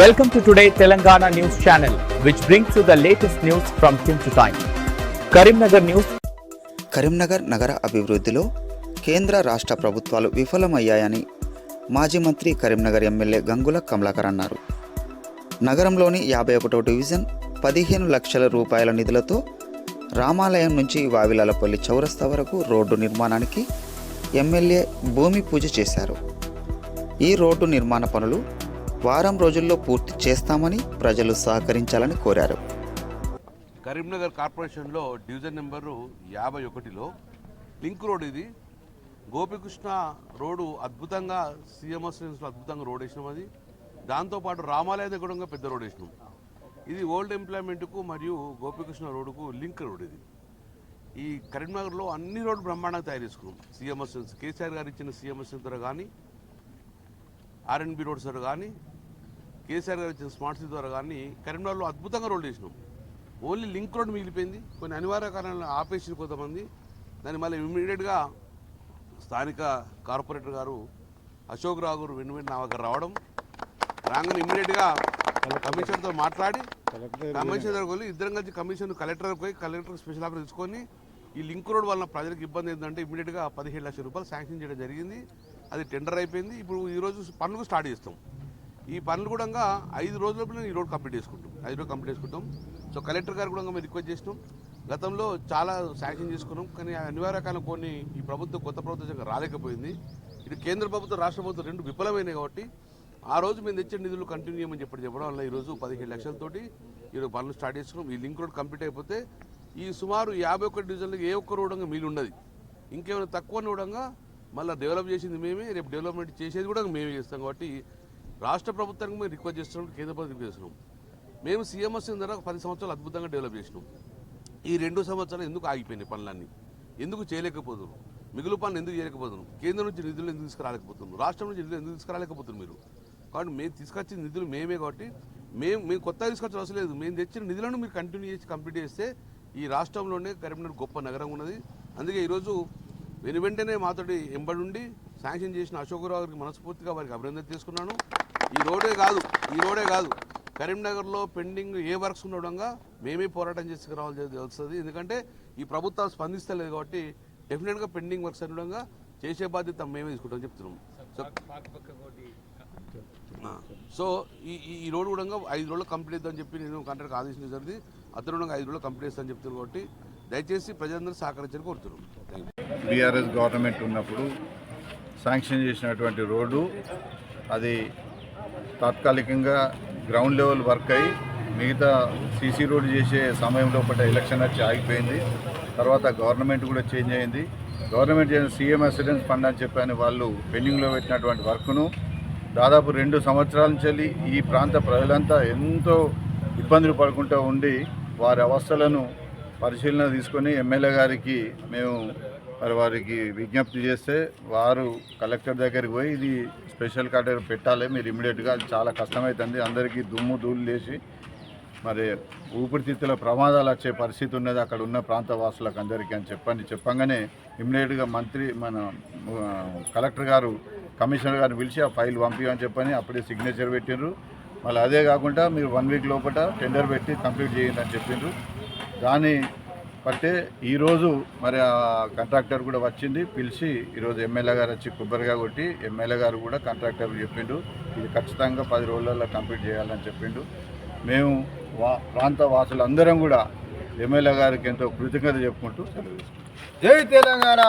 Welcome to today Telangana News Channel, which brings you the latest news from time to time. Karimnagar నగర అభివృద్ధిలో కేంద్ర రాష్ట్ర ప్రభుత్వాలు విఫలమయ్యాయని మాజీ మంత్రి కరీంనగర్ ఎమ్మెల్యే గంగుల కమలాకర్ అన్నారు. నగరంలోని యాభై ఒకటో డివిజన్ పదిహేను లక్షల రూపాయల నిధులతో రామాలయం నుంచి వావిలాలపల్లి చౌరస్తా వరకు రోడ్డు నిర్మాణానికి ఎమ్మెల్యే భూమి పూజ చేశారు. ఈ రోడ్డు నిర్మాణ పనులు వారం రోజుల్లో పూర్తి చేస్తామని ప్రజలు సహకరించాలని కోరారు. కరీంనగర్ కార్పొరేషన్లో డివిజన్ నెంబరు యాభై ఒకటిలో లింక్ రోడ్ ఇది. గోపికృష్ణ రోడ్డు అద్భుతంగా సిఎంఎస్ అద్భుతంగా రోడ్ వేసినాం అది. దాంతోపాటు రామాలయ దగ్గర పెద్ద రోడ్ వేసినాం. ఇది ఓల్డ్ ఎంప్లాయ్మెంట్కు మరియు గోపికృష్ణ రోడ్డుకు లింక్ రోడ్ ఇది. ఈ కరీంనగర్లో అన్ని రోడ్లు బ్రహ్మాండంగా తయారు చేసుకున్నాం. సిఎంఎస్ కేసీఆర్ గారు ఇచ్చిన సిఎంఎస్ ద్వారా కానీ ఆర్ఎన్బి రోడ్స్ ద్వారా కానీ కేసీఆర్ గారు ఇచ్చిన స్మార్ట్ సిటీ ద్వారా కానీ కరీంనగర్లో అద్భుతంగా రోడ్లు వేసినాం ఓన్లీ లింక్ రోడ్ మిగిలిపోయింది. కొన్ని అనివార్య కారణాలను ఆపేసి కొంతమంది. దాన్ని మళ్ళీ ఇమీడియట్గా స్థానిక కార్పొరేటర్ గారు అశోక్ రావు గారు వెను వెంటనే నా దగ్గర రావడం రాగానే ఇమీడియట్గా కమిషనర్తో మాట్లాడి కమిషనర్ వెళ్ళి ఇద్దరం కలిసి కమిషన్ కలెక్టర్ పోయి కలెక్టర్ స్పెషల్ ఆఫీస్ తీసుకొని ఈ లింక్ రోడ్ వల్ల ప్రజలకు ఇబ్బంది ఏంటంటే ఇమీడియట్గా పదిహేడు లక్షల రూపాయలు శాంక్షన్ చేయడం జరిగింది. అది టెండర్ అయిపోయింది. ఇప్పుడు ఈరోజు పనులు స్టార్ట్ చేస్తాం. ఈ పనులు కూడా ఐదు రోజుల ఈ రోడ్ కంప్లీట్ చేసుకుంటాం. ఐదు రోజులు కంప్లీట్ చేసుకుంటాం. సో కలెక్టర్ గారు కూడా మేము రిక్వెస్ట్ చేసినాం. గతంలో చాలా శాంక్షన్ చేసుకున్నాం. కానీ అనివార్య కాలం కొన్ని ఈ ప్రభుత్వం కొత్త ప్రభుత్వం రాలేకపోయింది. ఇది కేంద్ర ప్రభుత్వం రాష్ట్ర ప్రభుత్వం రెండు విఫలమైనాయి కాబట్టి ఆ రోజు మేము తెచ్చే నిధులు కంటిన్యూ చేయమని చెప్పి చెప్పడం వల్ల ఈరోజు పదిహేడు లక్షలతోటి ఈరోజు పనులు స్టార్ట్ చేసుకున్నాం. ఈ లింక్ రోడ్ కంప్లీట్ అయిపోతే ఈ సుమారు యాభై ఒక్క డివిజన్లకు ఏ ఒక్క రోడ్ మీలు ఉండదు. ఇంకేమైనా తక్కువ కూడా మళ్ళీ డెవలప్ చేసింది మేమే. రేపు డెవలప్మెంట్ చేసేది కూడా మేమే చేస్తాం కాబట్టి రాష్ట్ర ప్రభుత్వానికి మేము రిక్వెస్ట్ చేస్తున్నాం కేంద్ర ప్రభుత్వం రిక్వెస్ట్ చేస్తున్నాం. మేము సీఎంఎస్ ద్వారా పది సంవత్సరాలు అద్భుతంగా డెవలప్ చేసినాం. ఈ రెండు సంవత్సరాలు ఎందుకు ఆగిపోయినాయి పనులన్నీ? ఎందుకు చేయలేకపోతున్నారు? మిగులు పనులు ఎందుకు చేయలేకపోతున్నాం కేంద్రం నుంచి నిధులు ఎందుకు తీసుకురాలేకపోతున్నాం రాష్ట్రం నుంచి నిధులు ఎందుకు తీసుకురాలేకపోతున్నారు మీరు? కాబట్టి మేము తీసుకొచ్చిన నిధులు మేమే కాబట్టి మేము మేము కొత్తగా తీసుకొచ్చిన అవసరం లేదు. మేము తెచ్చిన నిధులను మీరు కంటిన్యూ చేసి కంప్లీట్ చేస్తే ఈ రాష్ట్రంలోనే కరీంనగర్ గొప్ప నగరం ఉన్నది. అందుకే ఈరోజు వెను వెంటనే మాతోటి ఎంబడుండి శాంక్షన్ చేసిన అశోకరావు గారికి మనస్ఫూర్తిగా వారికి అభినందన తీసుకున్నాను. ఈ రోడే కాదు ఈ రోడే కాదు. కరీంనగర్లో పెండింగ్ ఏ వర్క్స్ ఉండడంగా మేమే పోరాటం చేసుకురావాల్సి వస్తుంది ఎందుకంటే ఈ ప్రభుత్వం స్పందిస్తలేదు కాబట్టి డెఫినెట్గా పెండింగ్ వర్క్స్ అనడంగా చేసే బాధ్యత మేమే తీసుకుంటామని చెప్తున్నాం. సో ఈ ఈ- రోడ్ కూడా ఐదు రోజులు కంప్లీట్ చేద్దామని చెప్పి నేను కాంట్రాక్ట్ ఆదేశించడం జరిగింది. అతను కూడా ఐదు రోజులు కంప్లీట్ చేస్తానని చెప్తున్నాను కాబట్టి దయచేసి ప్రజలందరూ సహకరించాలని థ్యాంక్ యూ బీఆర్ఎస్ గవర్నమెంట్ ఉన్నప్పుడు శాంక్షన్ చేసినటువంటి రోడ్డు అది తాత్కాలికంగా గ్రౌండ్ లెవెల్ వర్క్ అయ్యి మిగతా సీసీ రోడ్డు చేసే సమయంలో పట్ట ఎలక్షన్ వచ్చి ఆగిపోయింది. తర్వాత గవర్నమెంట్ కూడా చేంజ్ అయింది. గవర్నమెంట్ చేసిన సీఎం అసిడెన్స్ ఫండ్ అని చెప్పని వాళ్ళు పెండింగ్లో పెట్టినటువంటి వర్క్ను దాదాపు రెండు సంవత్సరాల నుంచి ఈ ప్రాంత ప్రజలంతా ఎంతో ఇబ్బందులు పడుకుంటూ ఉండి వారి అవస్థలను పరిశీలన తీసుకొని ఎమ్మెల్యే గారికి మేము మరి వారికి విజ్ఞప్తి చేస్తే వారు కలెక్టర్ దగ్గరికి పోయి ఇది స్పెషల్ కార్డర్ పెట్టాలి మీరు ఇమీడియట్గా అది చాలా కష్టమవుతుంది అందరికీ దుమ్ము ధూళి లేచి మరి ఊపిరితిత్తుల ప్రమాదాలు వచ్చే పరిస్థితి ఉన్నది అక్కడ ఉన్న ప్రాంత వాసులకు అందరికీ అని చెప్పండి. చెప్పంగానే ఇమ్మీడియట్గా మంత్రి మన కలెక్టర్ గారు కమిషనర్ గారిని పిలిచి ఆ ఫైల్ పంపించమని చెప్పని అప్పుడే సిగ్నేచర్ పెట్టిండ్రు మళ్ళీ అదే కాకుండా మీరు వన్ వీక్ లోపల టెండర్ పెట్టి కంప్లీట్ చేయండి అని చెప్పిండ్రు దాని బట్టే ఈరోజు మరి ఆ కాంట్రాక్టర్ కూడా వచ్చింది పిలిచి ఈరోజు ఎమ్మెల్యే గారు వచ్చి కొబ్బరిగా కొట్టి ఎమ్మెల్యే గారు కూడా కాంట్రాక్టర్ చెప్పిండు ఇది ఖచ్చితంగా పది రోజులలో కంప్లీట్ చేయాలని చెప్పిండు. మేము వా ప్రాంత వాసులందరం కూడా ఎమ్మెల్యే గారికి ఎంతో కృతజ్ఞత చెప్పుకుంటూ సెలవు జై తెలంగాణ!